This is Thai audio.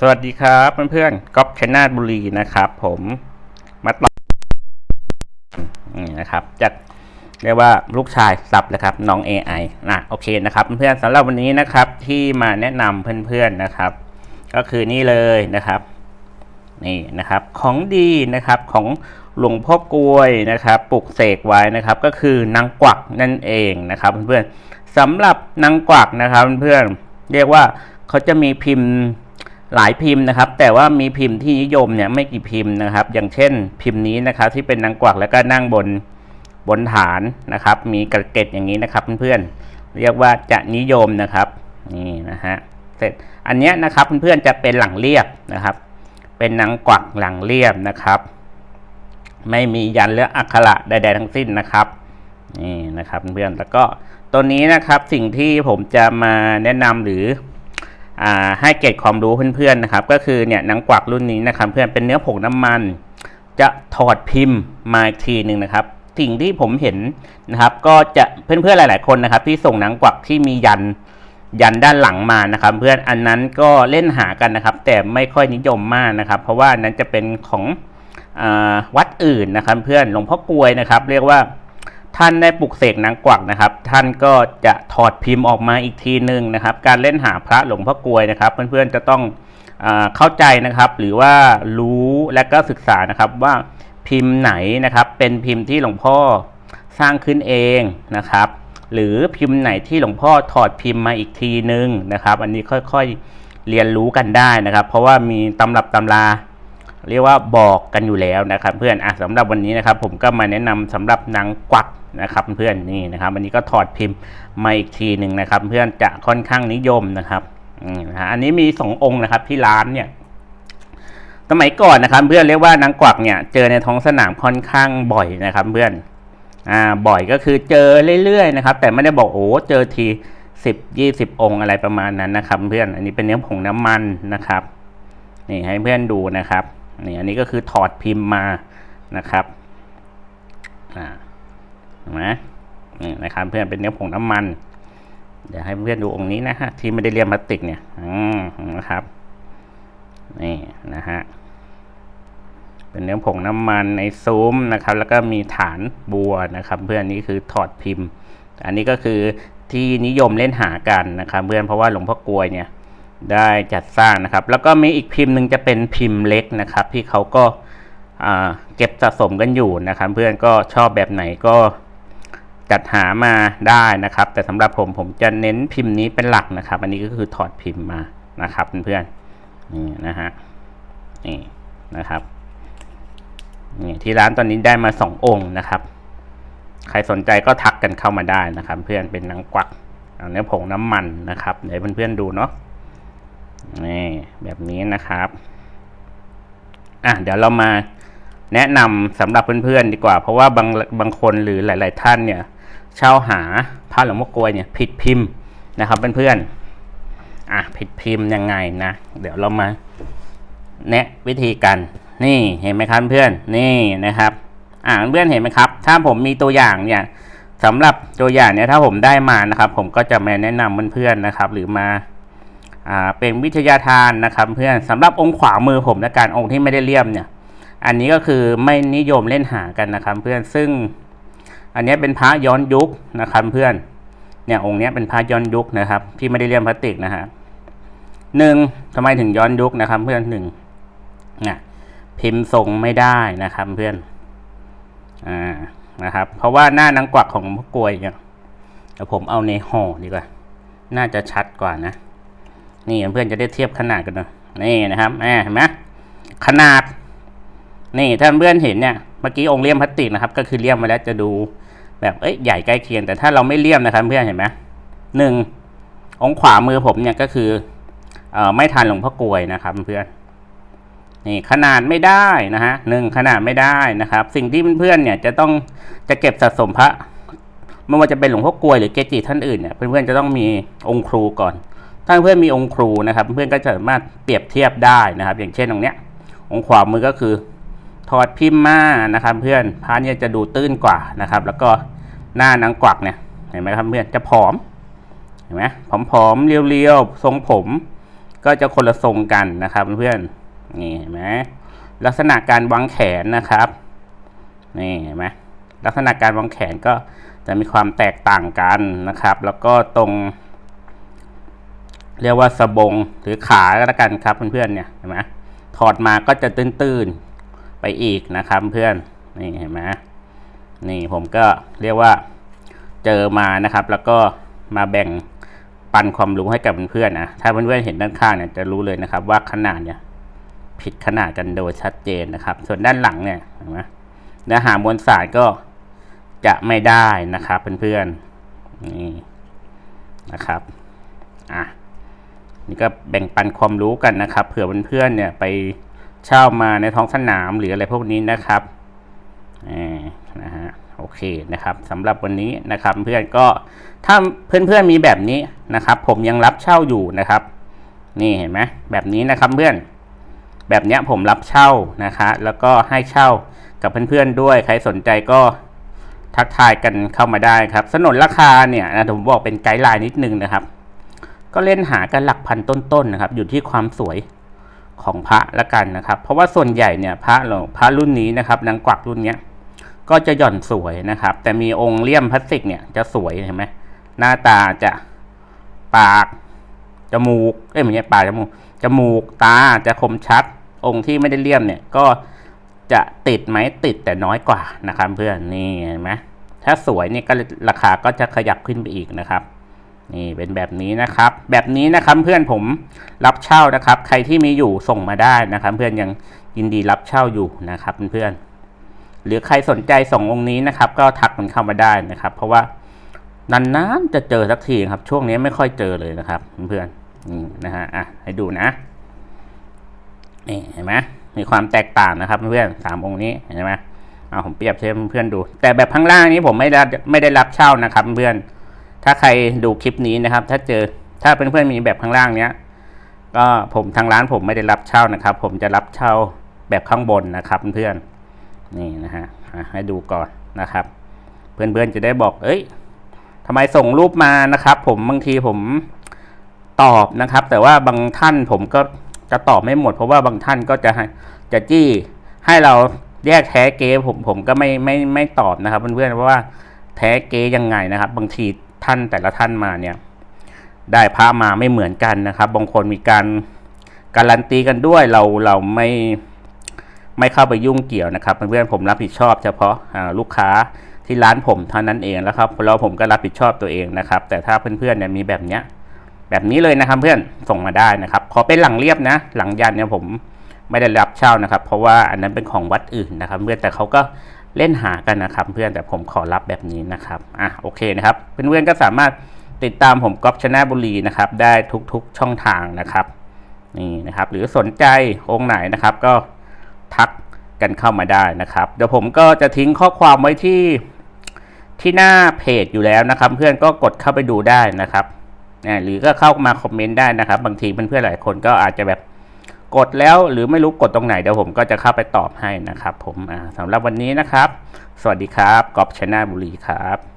สวัสดีครับเพื่อนๆก๊อฟชนาทบุรีนะครับผมมาต่อนี่นะครับจากเรียกว่าลูกชายสับนะครับน้อง AI นะโอเคนะครับเพื่อนๆสำหรับวันนี้นะครับที่มาแนะนำเพื่อนๆนะครับ ก็คือนี่เลยนะครับนี่นะครับของดีนะครับของหลวงพ่อกลวยนะครับปลุกเสกไว้นะครับ ก็คือนางกวักนั่นเองนะครับเพื่อนๆสำหรับนางกวักนะครับเพื่อนๆเรียกว่าเขาจะมีพิมพ์ หลายพิมพ์นะครับ แต่ว่ามีพิมพ์ที่นิยมเนี่ยไม่กี่พิมพ์นะครับ อย่างเช่น พิมพ์นี้นะครับที่เป็นนางกวักแล้วก็นั่งบนบนฐานนะครับ มีกระเกตอย่างนี้นะครับเพื่อนๆเรียกว่าจะนิยมนะครับนี่นะฮะเสร็จอันนี้นะครับเพื่อนๆจะเป็นหลังเรียบนะครับ เป็นนางกวักหลังเรียบนะครับ ไม่มียันหรืออักขระใดๆทั้งสิ้นนะครับนี่นะครับเพื่อนแล้วก็ตัวนี้นะครับสิ่งที่ผมจะมาแนะนำหรือ ให้เกร็ดความรู้เพื่อนๆนะครับ ก็คือเนี่ยนางกวักรุ่นนี้นะครับเพื่อนเป็นเนื้อผงน้ำมัน จะถอดพิมพ์มาอีกทีหนึ่งนะครับสิ่งที่ผมเห็นนะครับ ก็จะเพื่อนๆหลาย ๆคนนะครับ ที่ส่งหนังกวักที่มียันยันด้านหลังมานะครับ เพื่อนอันนั้นก็เล่นหากันนะครับ แต่ไม่ค่อยนิยมมากนะครับ เพราะว่านั้นจะเป็นของอวัดอื่นนะครับ เพื่อนหลวงพ่อกลวยนะครับ เรียกว่า ท่านได้ปลุกเสกนางกวักนะครับ ท่านก็จะถอดพิมพ์ออกมาอีกทีหนึ่งนะครับ การเล่นหาพระหลวงพ่อกลวยนะครับ เพื่อนๆจะต้องอเข้าใจนะครับ หรือว่ารู้และก็ศึกษานะครับว่าพิมพ์ไหนนะครับเป็นพิมพ์ที่หลวงพ่อสร้างขึ้นเองนะครับ หรือพิมพ์ไหนที่หลวงพ่อถอดพิมพ์มาอีกทีนึงนะครับ อันนี้ค่อยๆเรียนรู้กันได้นะครับ เพราะว่ามีตำรับตำรา เรียกว่าบอกกันอยู่แล้วนะครับ เพื่อนอะสำหรับวันนี้นะครับผมก็มาแนะนำสำหรับนางกวักนะครับเพื่อนนี่นะครับวันนี้ก็ถอดพิมพ์มาอีกทีหนึ่งนะครับ เพื่อนจะค่อนข้างนิยมนะครับอืมนะฮะอันนี้มีสององค์นะครับที่ร้านเนี่ยสมัยก่อนนะครับ เพื่อนเรียกว่านางกวักเนี่ยเจอในท้องสนามค่อนข้างบ่อยนะครับ เพื่อนอ่าบ่อยก็คือเจอเรื่อยๆนะครับ แต่ไม่ได้บอกโอ้เจอทีสิบยี่สิบองค์อะไรประมาณนั้นนะครับ เพื่อนอันนี้เป็นเนื้อผงน้ำมันนะครับนี่ให้เพื่อนดูนะครับ นี่อันนี้ก็คือถอดพิมพ์มานะครับอ่าเห็นไหมนี่นะครับเพื่อนเป็นเนื้อผงน้ำมัน เดี๋ยวให้เพื่อนดูองค์นี้นะฮะที่ไม่ได้เรียมพลาสติกเนี่ยอืมนะครับนี่นะฮะเป็นเนื้อผงน้ำมันในซุ้มนะครับ แล้วก็มีฐานบัวนะครับ เพื่อนนี่คือถอดพิมพ์ อันนี้ก็คือที่นิยมเล่นหากันนะครับ เพื่อนเพราะว่าหลวงพ่อกลวยเนี่ย ได้จัดสร้างนะครับ แล้วก็มีอีกพิมพ์หนึ่งจะเป็นพิมพ์เล็กนะครับ ที่เขาก็เก็บสะสมกันอยู่นะครับ เพื่อนก็ชอบแบบไหนก็จัดหามาได้นะครับ แต่สำหรับผมผมจะเน้นพิมพ์นี้เป็นหลักนะครับ อันนี้ก็คือถอดพิมพ์มานะครับเพื่อนๆนี่นะฮะนี่นะครับนี่ที่ร้านตอนนี้ได้มาสององค์นะครับ ใครสนใจก็ทักกันเข้ามาได้นะครับ เพื่อนเป็นนางกวักเอาเนื้อผงน้ำมันนะครับเดี๋ยวเพื่อนๆดูเนาะ นี่แบบนี้นะครับอะเดี๋ยวเรามาแนะนำสำหรับเพื่อนๆดีกว่า เพราะว่าบางบางคนหรือหลาย ๆ ท่านเนี่ยเช่าหาพระหลวงพ่อกลวยเนี่ยผิดพิมพ์นะครับเพื่อนๆอะผิดพิมพ์ยังไงนะ เดี๋ยวเรามาแนะวิธีกันนี่เห็นไหมครับเพื่อนนี่นะครับ อ่าเพื่อนเห็นไหมครับ ถ้าผมมีตัวอย่างเนี่ยสำหรับตัวอย่างเนี่ยถ้าผมได้มานะครับ ผมก็จะมาแนะนำเพื่อนๆนะครับ หรือมาอ่า เป็นวิทยาทานนะครับเพื่อนสำหรับองค์ขวามือผมและการองค์ที่ไม่ได้เลี่ยมเนี่ย อันนี้ก็คือไม่นิยมเล่นหากันนะครับเพื่อนซึ่งอันนี้เป็นพระย้อนยุคนะครับเพื่อนเนี่ยองค์นี้เป็นพระย้อนยุคนะครับ ที่ไม่ได้เลี่ยมพลาสติกนะฮะหนึ่งทำไมถึงย้อนยุคนะครับ เพื่อนหนึ่งนะพิมพ์ทรงไม่ได้นะครับเพื่อนอ่านะครับ เพราะว่าหน้านางกวักของพวกกลวยเนี่ยเดี๋ยวผมเอาในห่อดีกว่า น่าจะชัดกว่านะ นี่เพื่อนจะได้เทียบขนาดกันนะนี่นะครับแหมเห็นไหมขนาด นี่ถ้าเพื่อนเห็นเนี่ยเมื่อกี้องค์เลี่ยมพลาสติกนะครับ ก็คือเลี่ยมมาแล้วจะดูแบบเอ้ยใหญ่ใกล้เคียงแต่ถ้าเราไม่เลี่ยมนะครับ เพื่อนเห็นไหมหนึ่งองขวามือผมเนี่ยก็คือเอ่อไม่ทันหลวงพ่อกลวยนะครับ เพื่อนนี่ขนาดไม่ได้นะฮะหนึ่งขนาดไม่ได้นะครับ สิ่งที่เพื่อนๆเนี่ยจะต้องจะเก็บสะสมพระไม่ว่าจะเป็นหลวงพ่อกลวยหรือเกจิท่านอื่นเนี่ยเพื่อนๆจะต้องมีองค์ครูก่อน ถ้าเพื่อนมีองค์ครูนะครับ เพื่อนก็จะสามารถเปรียบเทียบได้นะครับ อย่างเช่นตรงเนี้ย องค์ขวามือก็คือถอดพิมพ์มานะครับ เพื่อนพระเนี่ยจะดูตื้นกว่านะครับ แล้วก็หน้านางกวักเนี่ยเห็นไหมครับเพื่อนจะผอมเห็นไหมผอมๆเรียวๆทรงผม ก็จะคนละทรงกันนะครับ เพื่อนนี่เห็นไหมลักษณะการวางแขนนะครับนี่เห็นไหมลักษณะการวางแขนก็จะมีความแตกต่างกันนะครับ แล้วก็ตรง เรียกว่าสบงหรือขาก็แล้วกันครับเพื่อนๆเนี่ยเห็นไหมถอดมาก็จะตื้นๆไปอีกนะครับเพื่อนนี่เห็นไหมนี่ผมก็เรียกว่าเจอมานะครับ แล้วก็มาแบ่งปันความรู้ให้กับเพื่อนๆนะถ้าเพื่อนๆเห็นด้านข้างเนี่ยจะรู้เลยนะครับ ว่าขนาดเนี่ยผิดขนาดกันโดยชัดเจนนะครับ ส่วนด้านหลังเนี่ยเห็นไหมเนื้อหามวลสารก็จะไม่ได้นะครับเพื่อนๆนี่นะครับอะ นี่ก็แบ่งปันความรู้กันนะครับ เผื่อเพื่อนๆเนี่ยไปเช่ามาในท้องสนามหรืออะไรพวกนี้นะครับอ่านะฮะโอเคนะครับสำหรับวันนี้นะครับเพื่อนก็ถ้าเพื่อนๆมีแบบนี้นะครับ ผมยังรับเช่าอยู่นะครับ นี่เห็นไหมแบบนี้นะครับเพื่อนแบบเนี้ยผมรับเช่านะคะ แล้วก็ให้เช่ากับเพื่อนๆด้วยใครสนใจก็ทักทายกันเข้ามาได้ครับสนนราคาเนี่ยนะผมบอกเป็นไกด์ไลน์นิดนึงนะครับ ก็เล่นหากันหลักพันต้นๆนะครับ อยู่ที่ความสวยของพระละกันนะครับ เพราะว่าส่วนใหญ่เนี่ยพระหลวงพระรุ่นนี้นะครับนางกวักรุ่นเนี้ยก็จะหย่อนสวยนะครับ แต่มีองค์เลี่ยมพลาสติกเนี่ยจะสวยเห็นไหมหน้าตาจะปากจมูกเอ้ยไม่ใช่ปากจมูกจมูกตาจะคมชัด องค์ที่ไม่ได้เลี่ยมเนี่ยก็จะติดไหมติดแต่น้อยกว่านะครับ เพื่อนนี่เห็นไหมถ้าสวยนี่ก็ราคาก็จะขยับขึ้นไปอีกนะครับ นี่เป็นแบบนี้นะครับ แบบนี้นะครับเพื่อนผมรับเช่านะครับ ใครที่มีอยู่ส่งมาได้นะครับ เพื่อนยังยินดีรับเช่าอยู่นะครับเพื่อนหรือใครสนใจส่งองค์นี้นะครับ ก็ทักมันเข้ามาได้นะครับ เพราะว่านานๆจะเจอสักทีครับ ช่วงนี้ไม่ค่อยเจอเลยนะครับ เพื่อนนี่นะฮะอะให้ดูนะนี่เห็นไหมมีความแตกต่างนะครับ เพื่อนสามองค์นี้เห็นไหมเอาผมเปรียบเทียบเพื่อนดู แต่แบบข้างล่างนี้ผมไม่ได้ไม่ได้รับเช่านะครับ เพื่อน ถ้าใครดูคลิปนี้นะครับ ถ้าเจอถ้าเพื่อนๆมีแบบข้างล่างเนี้ยก็ผมทางร้านผมไม่ได้รับเช่านะครับ ผมจะรับเช่าแบบข้างบนนะครับเพื่อนๆนี่นะฮะให้ดูก่อนนะครับ เพื่อนๆจะได้บอก เอ้ยทำไมส่งรูปมานะครับ ผมบางทีผมตอบนะครับ แต่ว่าบางท่านผมก็จะตอบไม่หมด เพราะว่าบางท่านก็จะให้จะจี้ให้เราแยกแท้เกผมผมก็ไม่ไม่ไม่ตอบนะครับ เพื่อนๆเพราะว่าแท้เกยังไงนะครับ บางที ท่านแต่ละท่านมาเนี่ยได้พระมาไม่เหมือนกันนะครับบางคนมีการการันตีกันด้วยเราเราไม่ไม่เข้าไปยุ่งเกี่ยวนะครับเพื่อนๆผมรับผิดชอบเฉพาะลูกค้าที่ร้านผมเท่านั้นเองแล้วครับแล้วผมก็รับผิดชอบตัวเองนะครับ แต่ถ้าเพื่อนๆเนี่ยมีแบบเนี้ยแบบนี้เลยนะครับเพื่อนส่งมาได้นะครับขอเป็นหลังเรียบนะ หลังยันเนี่ยผมไม่ได้รับเช่านะครับ เพราะว่าอันนั้นเป็นของวัดอื่นนะครับ เพื่อนแต่เขาก็ เล่นหากันนะครับ เพื่อนแต่ผมขอรับแบบนี้นะครับอะโอเคนะครับเพื่อนๆก็สามารถติดตามผมก๊อฟชนะบุรีนะครับ ได้ทุกๆช่องทางนะครับนี่นะครับหรือสนใจองค์ไหนนะครับ ก็ทักกันเข้ามาได้นะครับ เดี๋ยวผมก็จะทิ้งข้อความไว้ที่ที่หน้าเพจอยู่แล้วนะครับ เพื่อนก็กดเข้าไปดูได้นะครับอ่หรือก็เข้ามาคอมเมนต์ได้นะครับ บางทีเพื่อนๆหลายคนก็อาจจะแบบ กดแล้วหรือไม่รู้กดตรงไหนเดี๋ยวผมก็จะเข้าไปตอบให้นะครับ ผมสำหรับวันนี้นะครับ สวัสดีครับกอบชนะบุรีครับ